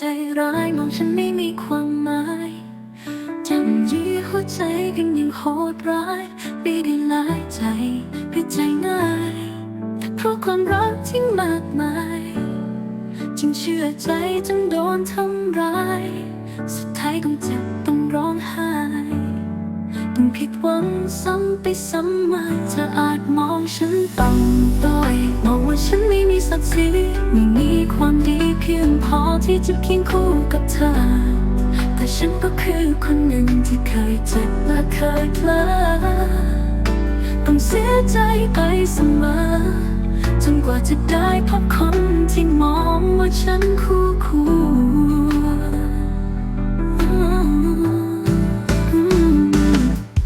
ใจร้ายมองฉันไม่มีความหมายจำยีหัวใจเพียงยังโหดร้ายไม่ได้หลายใจให้ใจง่ายแต่เพราะความรักที่มากมายจึงเชื่อใจจนโดนทำร้าย สุดท้ายต้องเจ็บต้องร้องไห้ต้องผิดหวังซ้ำไปซ้ำมาเธออาจมองฉันต่ำต้อยมองว่าฉันไม่มีศักดิ์ศรีไม่มี ที่จะเคียงคู่กับเธอ แต่ฉันก็คือคนหนึ่งที่เคยเจ็บและเคยพลอต้องเสียใจไปเสมอจนกว่าจะได้พบคนที่มองว่าฉันคู่ควร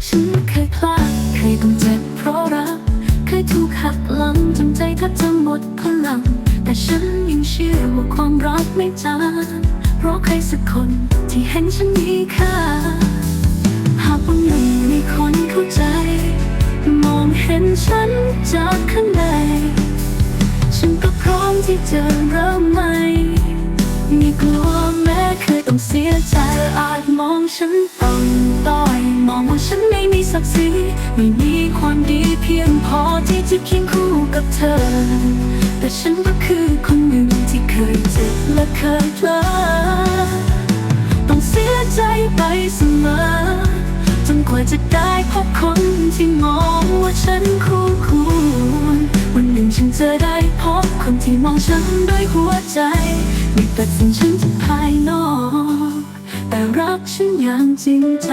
ฉันเคยพลาดเคยต้องเจ็บเพราะรัก เคยถูกหักหลังจนใจแทบจะหมดพลัง แต่ฉันยังเชื่อว่าความรักไม่จางเพราะใครสักคนที่เห็นฉันมีค่า หากวันหนึ่งมีคนเข้าใจ มองเห็นฉันจากข้างในฉันก็พร้อมที่จะเริ่มใหม่มีกลัวแม้เคยต้องเสียใจอาจมองฉันต่ำต้อยมองว่าฉันไม่มีศักดิ์ศรีไม่มีความดีเพียงพอที่จะเคียงคู่กับเธอ แต่ฉันก็คือคนหนึ่งที่เคยเจ็บและเคยพลอต้องเสียใจไปเสมอจนกว่าจะได้พบคนที่มองว่าฉันคู่ควรวันหนึ่งฉันจะได้พบคนที่มองฉันด้วยหัวใจไม่ตัดสินฉันจากภายนอก แต่รักฉันอย่างจริงใจ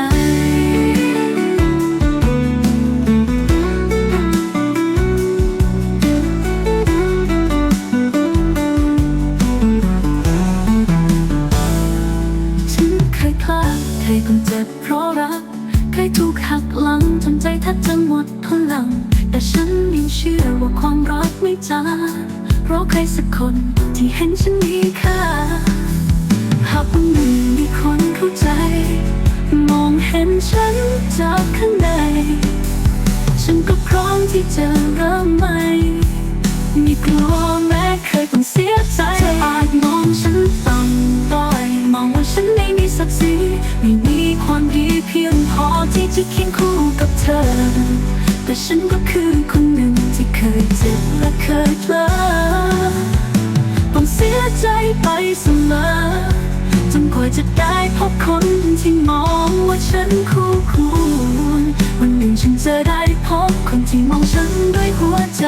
จนใจแทบจะหมดพลัง แต่ฉันยังเชื่อว่าความรักไม่จางเพราะใครสักคนที่เห็นฉันมีค่า หากวันหนึ่งมีคนเข้าใจ มองเห็นฉันจากข้างใน ฉันก็พร้อมที่จะเริ่มใหม่มีกลัวแม้เคยต้องเสียใจเธออาจมองฉันต่ำต้อยมองว่าฉันไม่มีศักดิ์ศรีไม่มีความดีเพียงพอที่จะเคียงคู่กับ ธอ แต่ฉันก็คือคนหนึ่งที่เคยเจ็บและเคยเผลอต้องเสียใจไปเสมอจนกว่าจะได้พบคนที่มองว่าฉันคู่ควรวันหนึ่งฉันจะได้พบคนที่มองฉันด้วยหัวใจ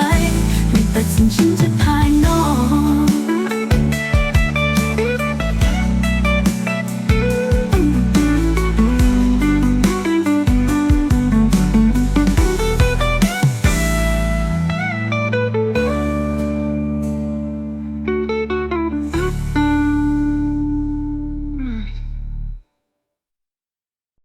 ไม่ตัดสินฉันจะภายน